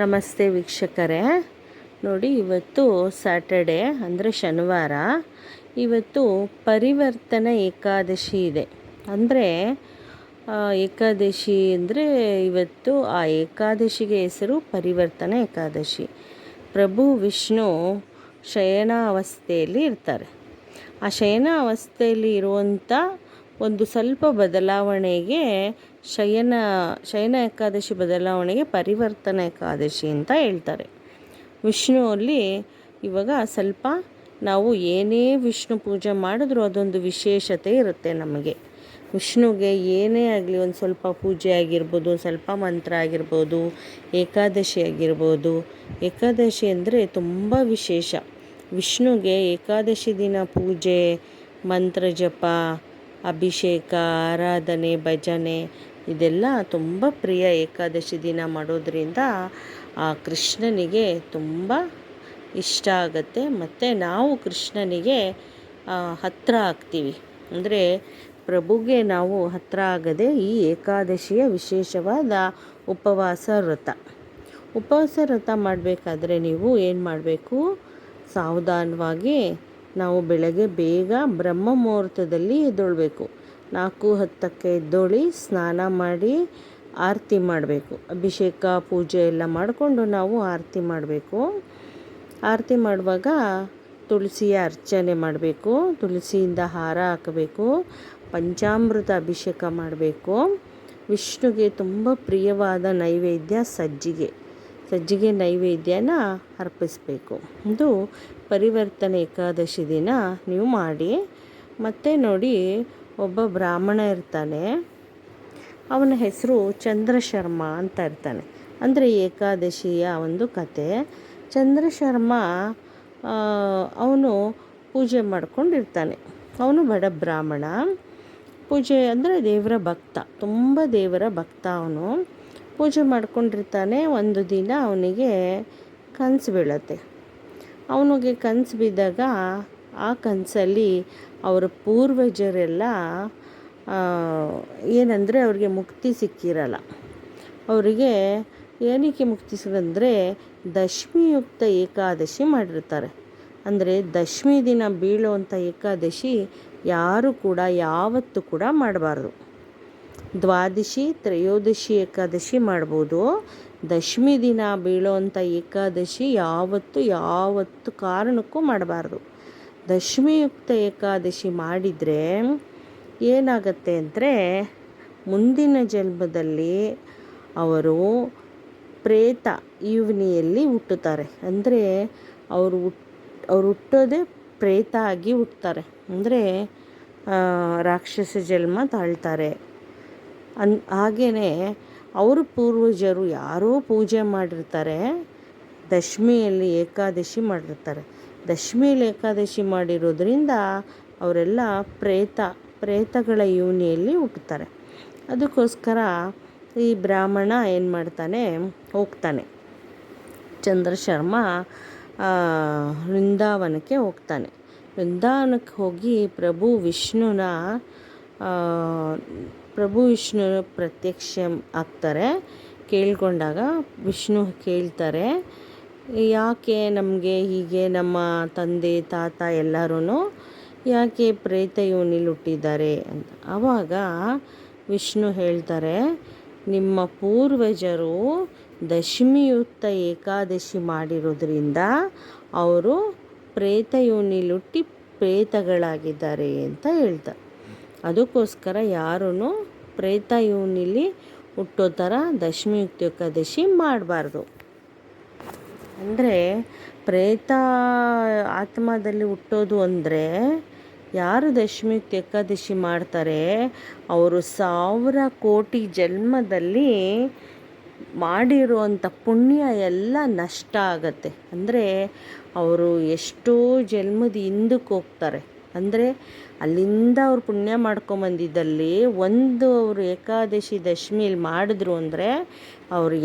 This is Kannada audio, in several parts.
ನಮಸ್ತೆ ವೀಕ್ಷಕರೇ. ನೋಡಿ, ಇವತ್ತು ಸ್ಯಾಟರ್ಡೆ ಅಂದರೆ ಶನಿವಾರ. ಇವತ್ತು ಪರಿವರ್ತನ ಏಕಾದಶಿ ಇದೆ. ಅಂದರೆ ಏಕಾದಶಿ ಅಂದರೆ ಇವತ್ತು ಆ ಏಕಾದಶಿಗೆ ಹೆಸರು ಪರಿವರ್ತನ ಏಕಾದಶಿ. ಪ್ರಭು, ವಿಷ್ಣು ಶಯನಾವಸ್ಥೆಯಲ್ಲಿ ಇರ್ತಾರೆ. ಆ ಶಯನ ಅವಸ್ಥೆಯಲ್ಲಿ ಇರುವಂಥ ಒಂದು ಸ್ವಲ್ಪ ಬದಲಾವಣೆಗೆ ಶಯನ ಶಯನ ಏಕಾದಶಿ ಬದಲಾವಣೆಗೆ ಪರಿವರ್ತನ ಏಕಾದಶಿ ಅಂತ ಹೇಳ್ತಾರೆ. ವಿಷ್ಣುವಲ್ಲಿ ಇವಾಗ ಸ್ವಲ್ಪ ನಾವು ಏನೇ ವಿಷ್ಣು ಪೂಜೆ ಮಾಡಿದ್ರೂ ಅದೊಂದು ವಿಶೇಷತೆ ಇರುತ್ತೆ ನಮಗೆ. ವಿಷ್ಣುಗೆ ಏನೇ ಆಗಲಿ ಒಂದು ಸ್ವಲ್ಪ ಪೂಜೆ ಆಗಿರ್ಬೋದು, ಸ್ವಲ್ಪ ಮಂತ್ರ ಆಗಿರ್ಬೋದು, ಏಕಾದಶಿ ಆಗಿರ್ಬೋದು. ಏಕಾದಶಿ ಅಂದರೆ ತುಂಬ ವಿಶೇಷ. ವಿಷ್ಣುಗೆ ಏಕಾದಶಿ ದಿನ ಪೂಜೆ, ಮಂತ್ರ ಜಪ, ಅಭಿಷೇಕ, ಆರಾಧನೆ, ಭಜನೆ ಇದೆಲ್ಲ ತುಂಬ ಪ್ರಿಯ ಏಕಾದಶಿ ದಿನ ಮಾಡೋದರಿಂದ ಆ ಕೃಷ್ಣನಿಗೆ ತುಂಬ ಇಷ್ಟ ಆಗುತ್ತೆ. ಮತ್ತು ನಾವು ಕೃಷ್ಣನಿಗೆ ಹತ್ತಿರ ಆಗ್ತೀವಿ. ಅಂದರೆ ಪ್ರಭುಗೆ ನಾವು ಹತ್ತಿರ ಆಗದೆ ಈ ಏಕಾದಶಿಯ ವಿಶೇಷವಾದ ಉಪವಾಸ ವ್ರತ. ಉಪವಾಸ ವ್ರತ ಮಾಡಬೇಕಾದ್ರೆ ನೀವು ಏನು ಮಾಡಬೇಕು? ಸಾವಧಾನವಾಗಿ ನಾವು ಬೆಳಗ್ಗೆ ಬೇಗ ಬ್ರಹ್ಮ ಮುಹೂರ್ತದಲ್ಲಿ ಎದ್ದೊಳ್ಬೇಕು. ನಾಲ್ಕು ಹತ್ತಕ್ಕೆ ಎದ್ದೋಳಿ, ಸ್ನಾನ ಮಾಡಿ, ಆರತಿ ಮಾಡಬೇಕು. ಅಭಿಷೇಕ, ಪೂಜೆ ಎಲ್ಲ ಮಾಡಿಕೊಂಡು ನಾವು ಆರತಿ ಮಾಡಬೇಕು. ಆರತಿ ಮಾಡುವಾಗ ತುಳಸಿಯ ಅರ್ಚನೆ ಮಾಡಬೇಕು. ತುಳಸಿಯಿಂದ ಹಾರ ಹಾಕಬೇಕು. ಪಂಚಾಮೃತ ಅಭಿಷೇಕ ಮಾಡಬೇಕು. ವಿಷ್ಣುಗೆ ತುಂಬ ಪ್ರಿಯವಾದ ನೈವೇದ್ಯ ಸಜ್ಜಿಗೆ. ಸಜ್ಜಿಗೆ ನೈವೇದ್ಯನ ಅರ್ಪಿಸಬೇಕು. ಇದು ಪರಿವರ್ತನೆ ಏಕಾದಶಿ ದಿನ. ನೀವು ಮಾಡಿ. ಮತ್ತೆ ನೋಡಿ ಒಬ್ಬ ಬ್ರಾಹ್ಮಣ ಇರ್ತಾನೆ. ಅವನ ಹೆಸರು ಚಂದ್ರಶರ್ಮ ಅಂತ ಇರ್ತಾನೆ. ಅಂದರೆ ಏಕಾದಶಿಯ ಒಂದು ಕತೆ. ಚಂದ್ರಶರ್ಮ ಅವನು ಪೂಜೆ ಮಾಡ್ಕೊಂಡಿರ್ತಾನೆ. ಅವನು ಬಡ ಬ್ರಾಹ್ಮಣ. ಪೂಜೆ ಅಂದರೆ ದೇವರ ಭಕ್ತ. ತುಂಬ ದೇವರ ಭಕ್ತ ಅವನು. ಪೂಜೆ ಮಾಡ್ಕೊಂಡಿರ್ತಾನೆ. ಒಂದು ದಿನ ಅವನಿಗೆ ಕನಸು ಬೀಳತ್ತೆ. ಅವನಿಗೆ ಕನಸು ಬಿದ್ದಾಗ ಆ ಕನಸಲ್ಲಿ ಅವರ ಪೂರ್ವಜರೆಲ್ಲ ಏನಂದರೆ ಅವರಿಗೆ ಮುಕ್ತಿ ಸಿಕ್ಕಿರಲ್ಲ. ಅವರಿಗೆ ಏನಕ್ಕೆ ಮುಕ್ತಿ ಸಿಗಂದರೆ ದಶಮಿಯುಕ್ತ ಏಕಾದಶಿ ಮಾಡಿರ್ತಾರೆ. ಅಂದರೆ ದಶಮಿ ದಿನ ಬೀಳುವಂಥ ಏಕಾದಶಿ ಯಾರು ಕೂಡ, ಯಾವತ್ತೂ ಕೂಡ ಮಾಡಬಾರ್ದು. ದ್ವಾದಶಿ, ತ್ರಯೋದಶಿ ಏಕಾದಶಿ ಮಾಡ್ಬೋದು. ದಶಮಿ ದಿನ ಬೀಳೋವಂಥ ಏಕಾದಶಿ ಯಾವತ್ತು ಯಾವತ್ತು ಕಾರಣಕ್ಕೂ ಮಾಡಬಾರ್ದು. ದಶಮಿಯುಕ್ತ ಏಕಾದಶಿ ಮಾಡಿದರೆ ಏನಾಗತ್ತೆ ಅಂದರೆ ಮುಂದಿನ ಜನ್ಮದಲ್ಲಿ ಅವರು ಪ್ರೇತ ಇವನಿಯಲ್ಲಿ ಹುಟ್ಟುತ್ತಾರೆ. ಅಂದರೆ ಅವರು ಹುಟ್, ಅವ್ರು ಹುಟ್ಟೋದೇ ಪ್ರೇತ ಆಗಿ ಹುಟ್ಟುತ್ತಾರೆ ಅಂದರೆ ರಾಕ್ಷಸ ಜನ್ಮ ತಾಳ್ತಾರೆ. ಅನ್ ಹಾಗೆಯೇ ಅವ್ರ ಪೂರ್ವಜರು ಯಾರೋ ಪೂಜೆ ಮಾಡಿರ್ತಾರೆ, ದಶಮಿಯಲ್ಲಿ ಏಕಾದಶಿ ಮಾಡಿರ್ತಾರೆ. ದಶಮಿಯಲ್ಲಿ ಏಕಾದಶಿ ಮಾಡಿರೋದ್ರಿಂದ ಅವರೆಲ್ಲ ಪ್ರೇತ, ಪ್ರೇತಗಳ ಯೋನಿಯಲ್ಲಿ ಹುಟ್ಟುತ್ತಾರೆ ಅದಕ್ಕೋಸ್ಕರ ಈ ಬ್ರಾಹ್ಮಣ ಏನು ಮಾಡ್ತಾನೆ? ಹೋಗ್ತಾನೆ. ಚಂದ್ರಶರ್ಮ ವೃಂದಾವನಕ್ಕೆ ಹೋಗ್ತಾನೆ. ವೃಂದಾವನಕ್ಕೆ ಹೋಗಿ ಪ್ರಭು ವಿಷ್ಣುನ ಪ್ರಭು ವಿಷ್ಣು ಪ್ರತ್ಯಕ್ಷ ಆಗ್ತಾರೆ. ಕೇಳ್ಕೊಂಡಾಗ ವಿಷ್ಣು ಕೇಳ್ತಾರೆ ಯಾಕೆ ನಮಗೆ ಹೀಗೆ ನಮ್ಮ ತಂದೆ, ತಾತ ಎಲ್ಲರೂ ಯಾಕೆ ಪ್ರೇತ ಯೋನಿಲಿ ಹುಟ್ಟಿದ್ದಾರೆ ಅಂತ. ಆವಾಗ ವಿಷ್ಣು ಹೇಳ್ತಾರೆ, ನಿಮ್ಮ ಪೂರ್ವಜರು ದಶಮಿಯುಕ್ತ ಏಕಾದಶಿ ಮಾಡಿರೋದ್ರಿಂದ ಅವರು ಪ್ರೇತ ಯೋನಿಲಿ ಹುಟ್ಟಿ ಪ್ರೇತಗಳಾಗಿದ್ದಾರೆ ಅಂತ ಹೇಳ್ತಾರೆ. ಅದಕ್ಕೋಸ್ಕರ ಯಾರೂ ಪ್ರೇತ ಯೋನಿಲಿ ಹುಟ್ಟೋ ಥರ ದಶಮಿಯುಕ್ತ ಏಕಾದಶಿ ಮಾಡಬಾರ್ದು. ಅಂದರೆ ಪ್ರೇತ ಆತ್ಮದಲ್ಲಿ ಹುಟ್ಟೋದು ಅಂದರೆ ಯಾರು ದಶಮಿ ಏಕಾದಶಿ ಮಾಡ್ತಾರೆ, ಅವರು ಸಾವಿರ ಕೋಟಿ ಜನ್ಮದಲ್ಲಿ ಮಾಡಿರುವಂಥ ಪುಣ್ಯ ಎಲ್ಲ ನಷ್ಟ ಆಗತ್ತೆ. ಅಂದರೆ ಅವರು ಎಷ್ಟೋ ಜನ್ಮದ ಹಿಂದಕ್ಕೆ ಹೋಗ್ತಾರೆ. ಅಂದರೆ ಅಲ್ಲಿಂದ ಅವ್ರು ಪುಣ್ಯ ಮಾಡ್ಕೊಂಬಂದಿದ್ದಲ್ಲಿ ಒಂದು ಅವರು ಏಕಾದಶಿ ದಶಮಿಲಿ ಮಾಡಿದ್ರು ಅಂದರೆ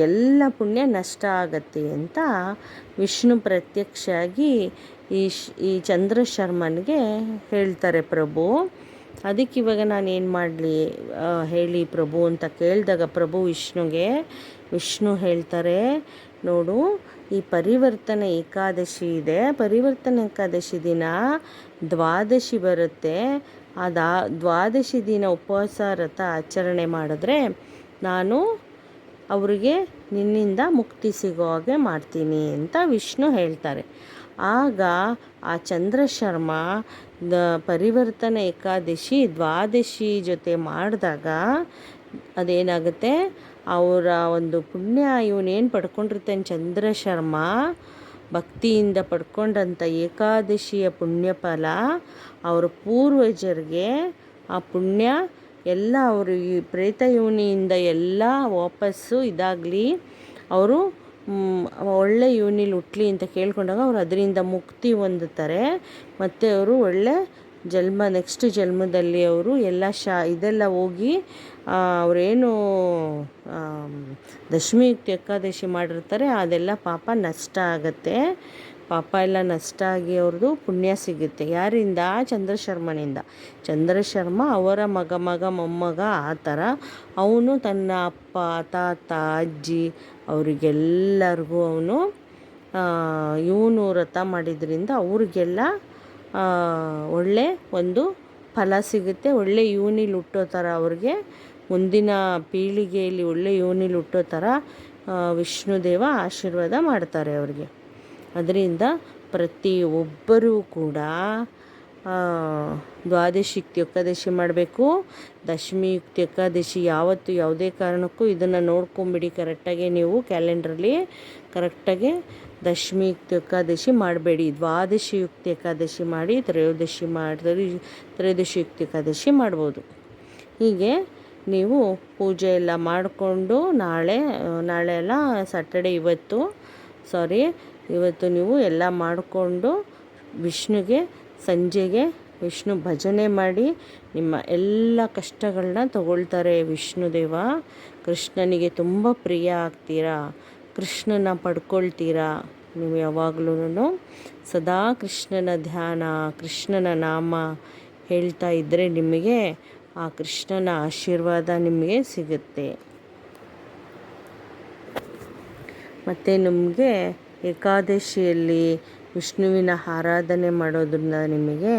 ಎಲ್ಲ ಪುಣ್ಯ ನಷ್ಟ ಆಗತ್ತೆ ಅಂತ ವಿಷ್ಣು ಪ್ರತ್ಯಕ್ಷ ಆಗಿ ಈ ಈ ಚಂದ್ರಶರ್ಮನಿಗೆ ಹೇಳ್ತಾರೆ ಪ್ರಭು. ಅದಕ್ಕೆ ಇವಾಗ ನಾನು ಏನು ಮಾಡಲಿ ಹೇಳಿ ಪ್ರಭು ಅಂತ ಕೇಳಿದಾಗ ಪ್ರಭು ವಿಷ್ಣುಗೆ, ವಿಷ್ಣು ಹೇಳ್ತಾರೆ, ನೋಡು, ಈ ಪರಿವರ್ತನೆ ಏಕಾದಶಿ ಇದೆ. ಪರಿವರ್ತನೆ ಏಕಾದಶಿ ದಿನ ದ್ವಾದಶಿ ಬರುತ್ತೆ. ಆ ದ್ವಾದಶಿ ದಿನ ಉಪವಾಸ ವ್ರತ ಆಚರಣೆ ಮಾಡಿದ್ರೆ ನಾನು ಅವರಿಗೆ ನಿನ್ನಿಂದ ಮುಕ್ತಿ ಸಿಗೋ ಹಾಗೆ ಮಾಡ್ತೀನಿ ಅಂತ ವಿಷ್ಣು ಹೇಳ್ತಾರೆ. ಆಗ ಆ ಚಂದ್ರಶರ್ಮ ಪರಿವರ್ತನೆ ಏಕಾದಶಿ, ದ್ವಾದಶಿ ಜೊತೆ ಮಾಡಿದಾಗ ಅದೇನಾಗುತ್ತೆ? ಅವರ ಒಂದು ಪುಣ್ಯ ಇವನೇನು ಪಡ್ಕೊಂಡಿರ್ತಾನೆ ಚಂದ್ರಶರ್ಮ? ಭಕ್ತಿಯಿಂದ ಪಡ್ಕೊಂಡಂಥ ಏಕಾದಶಿಯ ಪುಣ್ಯ ಫಲ ಅವರ ಪೂರ್ವಜರಿಗೆ ಆ ಪುಣ್ಯ ಎಲ್ಲ ಅವರು ಈ ಪ್ರೇತ ಯೋನಿಯಿಂದ ಎಲ್ಲ ವಾಪಸ್ಸು ಇದಾಗಲಿ, ಅವರು ಒಳ್ಳೆ ಯೋನಿಲಿ ಹುಟ್ಲಿ ಅಂತ ಕೇಳ್ಕೊಂಡಾಗ ಅವರು ಅದರಿಂದ ಮುಕ್ತಿ ಹೊಂದುತ್ತಾರೆ. ಮತ್ತು ಅವರು ಒಳ್ಳೆ ಜನ್ಮ ನೆಕ್ಸ್ಟ್ ಜನ್ಮದಲ್ಲಿ ಅವರು ಎಲ್ಲ ಶಾ, ಇದೆಲ್ಲ ಹೋಗಿ ಅವರೇನು ದಶಮಿ, ಏಕಾದಶಿ ಮಾಡಿರ್ತಾರೆ, ಅದೆಲ್ಲ ಪಾಪ ನಷ್ಟ ಆಗುತ್ತೆ. ಪಾಪ ಎಲ್ಲ ನಷ್ಟ ಆಗಿ ಅವ್ರದ್ದು ಪುಣ್ಯ ಸಿಗುತ್ತೆ. ಯಾರಿಂದ? ಚಂದ್ರಶರ್ಮನಿಂದ. ಚಂದ್ರಶರ್ಮ ಅವರ ಮಗ ಮಗ, ಮೊಮ್ಮಗ ಆ ಥರ ಅವನು ತನ್ನ ಅಪ್ಪ, ತಾತ, ಅಜ್ಜಿ ಅವರಿಗೆಲ್ಲರಿಗೂ ಅವನು ಇವನು ವ್ರತ ಮಾಡಿದ್ರಿಂದ ಅವ್ರಿಗೆಲ್ಲ ಒಳ್ಳೆ ಒಂದು ಫಲ ಸಿಗುತ್ತೆ. ಒಳ್ಳೆ ಯೋನಿಲಿ ಹುಟ್ಟೋ ಥರ ಅವ್ರಿಗೆ ಮುಂದಿನ ಪೀಳಿಗೆಯಲ್ಲಿ ಒಳ್ಳೆ ಯೋನಿಲಿ ಹುಟ್ಟೋ ಥರ ವಿಷ್ಣುದೇವ ಆಶೀರ್ವಾದ ಮಾಡ್ತಾರೆ ಅವ್ರಿಗೆ. ಅದರಿಂದ ಪ್ರತಿ ಒಬ್ಬರೂ ಕೂಡ ದ್ವಾದಶಿಕ್ತಿ ಏಕಾದಶಿ ಮಾಡಬೇಕು. ದಶಮಿ ಏಕಾದಶಿ ಯಾವತ್ತು ಯಾವುದೇ ಕಾರಣಕ್ಕೂ ಇದನ್ನು ನೋಡ್ಕೊಂಬಿಡಿ ಕರೆಕ್ಟಾಗಿ ನೀವು ಕ್ಯಾಲೆಂಡ್ರಲ್ಲಿ. ಕರೆಕ್ಟಾಗಿ ದಶಮಿ ಏಕಾದಶಿ ಮಾಡಬೇಡಿ. ದ್ವಾದಶಿ ಯುಕ್ತಿ, ಏಕಾದಶಿ ಮಾಡಿ ತ್ರಯೋದಶಿ ಮಾಡಿ ತ್ರಯೋದಶಿ ಯುಕ್ತಿ, ಏಕಾದಶಿ ಮಾಡ್ಬೋದು. ಹೀಗೆ ನೀವು ಪೂಜೆ ಎಲ್ಲ ಮಾಡಿಕೊಂಡು ನಾಳೆ ನಾಳೆ ಎಲ್ಲ ಸಾಟರ್ಡೆ ಇವತ್ತು ಸಾರಿ ಇವತ್ತು ನೀವು ಎಲ್ಲ ಮಾಡಿಕೊಂಡು ವಿಷ್ಣುಗೆ, ಸಂಜೆಗೆ ವಿಷ್ಣು ಭಜನೆ ಮಾಡಿ ನಿಮ್ಮ ಎಲ್ಲ ಕಷ್ಟಗಳನ್ನ ತಗೊಳ್ತಾರೆ ವಿಷ್ಣುದೇವ ಕೃಷ್ಣನಿಗೆ ತುಂಬ ಪ್ರಿಯ ಆಗ್ತೀರಾ? ಕೃಷ್ಣನ ಪಡ್ಕೊಳ್ತೀರಾ? ನೀವು ಯಾವಾಗಲೂ ಸದಾ ಕೃಷ್ಣನ ಧ್ಯಾನ, ಕೃಷ್ಣನ ನಾಮ ಹೇಳ್ತಾ ಇದ್ದರೆ ನಿಮಗೆ ಆ ಕೃಷ್ಣನ ಆಶೀರ್ವಾದ ನಿಮಗೆ ಸಿಗುತ್ತೆ. ಮತ್ತು ನಿಮಗೆ ಏಕಾದಶಿಯಲ್ಲಿ ವಿಷ್ಣುವಿನ ಆರಾಧನೆ ಮಾಡೋದ್ರಿಂದ ನಿಮಗೆ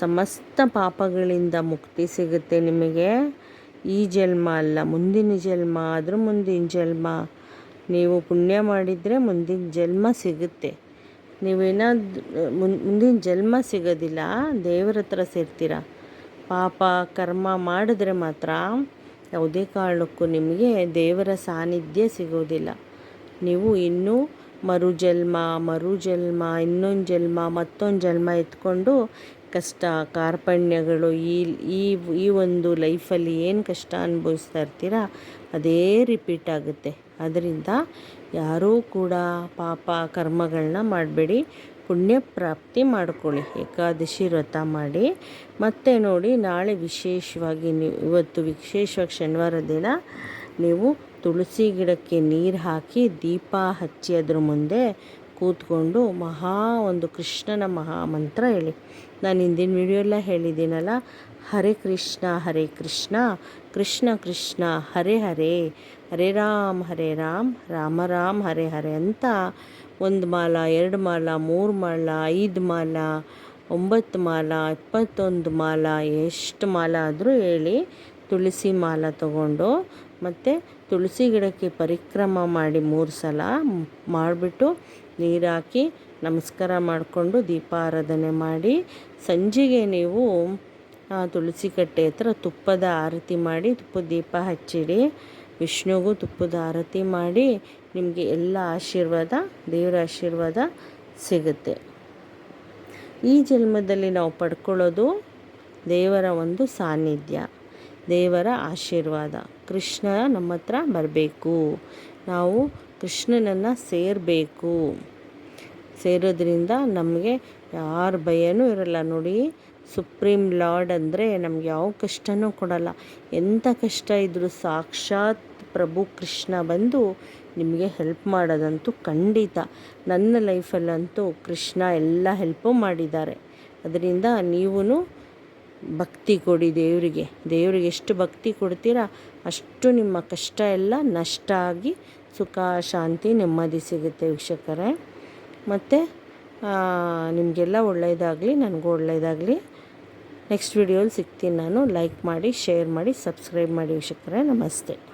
ಸಮಸ್ತ ಪಾಪಗಳಿಂದ ಮುಕ್ತಿ ಸಿಗುತ್ತೆ ನಿಮಗೆ. ಈ ಜನ್ಮ ಅಲ್ಲ, ಮುಂದಿನ ಜನ್ಮ, ಆದರೂ ಮುಂದಿನ ಜನ್ಮ. ನೀವು ಪುಣ್ಯ ಮಾಡಿದರೆ ಮುಂದಿನ ಜನ್ಮ ಸಿಗುತ್ತೆ. ನೀವೇನಾದ್ರು ಮುಂದಿನ ಜನ್ಮ ಸಿಗೋದಿಲ್ಲ, ದೇವರ ಹತ್ರ ಸೇರ್ತೀರ. ಪಾಪ, ಕರ್ಮ ಮಾಡಿದ್ರೆ ಮಾತ್ರ ಯಾವುದೇ ಕಾರಣಕ್ಕೂ ನಿಮಗೆ ದೇವರ ಸಾನ್ನಿಧ್ಯ ಸಿಗೋದಿಲ್ಲ. ನೀವು ಇನ್ನೂ ಮರು ಜನ್ಮ ಇನ್ನೊಂದು ಜನ್ಮ, ಮತ್ತೊಂದು ಜನ್ಮ ಎತ್ಕೊಂಡು ಕಷ್ಟ, ಕಾರ್ಪಣ್ಯಗಳು ಈ ಈ ಈ ಒಂದು ಲೈಫಲ್ಲಿ ಏನು ಕಷ್ಟ ಅನುಭವಿಸ್ತಾ ಇರ್ತೀರ, ಅದೇ ರಿಪೀಟ್ ಆಗುತ್ತೆ. ಅದರಿಂದ ಯಾರೂ ಕೂಡ ಪಾಪ ಕರ್ಮಗಳನ್ನ ಮಾಡಬೇಡಿ, ಪುಣ್ಯ ಪ್ರಾಪ್ತಿ ಮಾಡ್ಕೊಳ್ಳಿ, ಏಕಾದಶಿ ವ್ರತ ಮಾಡಿ. ಮತ್ತೆ ನೋಡಿ, ನಾಳೆ ವಿಶೇಷವಾಗಿ ನೀವು, ಇವತ್ತು ವಿಶೇಷವಾಗಿ ಶನಿವಾರ ದಿನ ನೀವು ತುಳಸಿ ಗಿಡಕ್ಕೆ ನೀರು ಹಾಕಿ ದೀಪ ಹಚ್ಚಿ ಅದ್ರ ಮುಂದೆ ಕೂತ್ಕೊಂಡು ಮಹಾ ಒಂದು ಕೃಷ್ಣನ ಮಹಾ ಮಂತ್ರ ಹೇಳಿ. ನಾನು ಹಿಂದಿನ ವಿಡಿಯೋ ಎಲ್ಲ ಹೇಳಿದ್ದೀನಲ್ಲ, ಹರೇ ಕೃಷ್ಣ ಹರೇ ಕೃಷ್ಣ ಕೃಷ್ಣ ಕೃಷ್ಣ, ಹರೇ ಹರೇ ಹರೇ ರಾಮ್ ಹರೇ ರಾಮ್, ರಾಮ ರಾಮ್, ಹರೇ ಹರೇ ಅಂತ ಒಂದು ಮಾಲ, ಎರಡು ಮಾಲ, ಮೂರು ಮಾಲ, ಐದು ಮಾಲ, ಒಂಬತ್ತು ಮಾಲ, ಇಪ್ಪತ್ತೊಂದು ಮಾಲ, ಎಷ್ಟು ಮಾಲ ಆದರೂ ಹೇಳಿ ತುಳಸಿ ಮಾಲ ತಗೊಂಡು ಮತ್ತು ತುಳಸಿ ಗಿಡಕ್ಕೆ ಪರಿಕ್ರಮ ಮಾಡಿ ಮೂರು ಸಲ ಮಾಡಿಬಿಟ್ಟು ನೀರಾಕಿ ನಮಸ್ಕಾರ ಮಾಡಿಕೊಂಡು ದೀಪಾರಾಧನೆ ಮಾಡಿ ಸಂಜೆಗೆ ನೀವು ತುಳಸಿ ಕಟ್ಟೆ ಹತ್ರ ತುಪ್ಪದ ಆರತಿ ಮಾಡಿ ತುಪ್ಪದ ದೀಪ ಹಚ್ಚಿಡಿ. ವಿಷ್ಣುಗೂ ತುಪ್ಪದ ಆರತಿ ಮಾಡಿ ನಿಮಗೆ ಎಲ್ಲ ಆಶೀರ್ವಾದ, ದೇವರ ಆಶೀರ್ವಾದ ಸಿಗುತ್ತೆ. ಈ ಜನ್ಮದಲ್ಲಿ ನಾವು ಪಡ್ಕೊಳ್ಳೋದು ದೇವರ ಒಂದು ಸಾನ್ನಿಧ್ಯ. ದೇವರ ಆಶೀರ್ವಾದ. ಕೃಷ್ಣ ನಮ್ಮ ಹತ್ರ ಬರಬೇಕು. ನಾವು ಕೃಷ್ಣನನ್ನು ಸೇರಬೇಕು. ಸೇರೋದ್ರಿಂದ ನಮಗೆ ಯಾರ ಭಯನೂ ಇರಲ್ಲ. ನೋಡಿ, ಸುಪ್ರೀಂ ಲಾರ್ಡ್ ಅಂದರೆ ನಮ್ಗೆ ಯಾವ ಕಷ್ಟನೂ ಕೊಡಲ್ಲ. ಎಂಥ ಕಷ್ಟ ಇದ್ದರೂ ಸಾಕ್ಷಾತ್ ಪ್ರಭು ಕೃಷ್ಣ ಬಂದು ನಿಮಗೆ ಹೆಲ್ಪ್ ಮಾಡೋದಂತೂ ಖಂಡಿತ. ನನ್ನ ಲೈಫಲ್ಲಂತೂ ಕೃಷ್ಣ ಎಲ್ಲ ಹೆಲ್ಪು ಮಾಡಿದ್ದಾರೆ. ಅದರಿಂದ ನೀವು ಭಕ್ತಿ ಕೊಡಿ ದೇವರಿಗೆ. ದೇವರಿಗೆ ಎಷ್ಟು ಭಕ್ತಿ ಕೊಡ್ತೀರಾ ಅಷ್ಟು ನಿಮ್ಮ ಕಷ್ಟ ಎಲ್ಲ ನಷ್ಟ ಆಗಿ ಸುಖ, ಶಾಂತಿ, ನೆಮ್ಮದಿ ಸಿಗುತ್ತೆ ವೀಕ್ಷಕರೇ. ಮತ್ತು ನಿಮಗೆಲ್ಲ ಒಳ್ಳೆಯದಾಗಲಿ, ನನಗೂ ಒಳ್ಳೆಯದಾಗಲಿ. ನೆಕ್ಸ್ಟ್ ವಿಡಿಯೋಲಿ ಸಿಗ್ತೀನಿ ನಾನು. ಲೈಕ್ ಮಾಡಿ, ಶೇರ್ ಮಾಡಿ, ಸಬ್ಸ್ಕ್ರೈಬ್ ಮಾಡಿ ವೀಕ್ಷಕರೇ. ನಮಸ್ತೆ.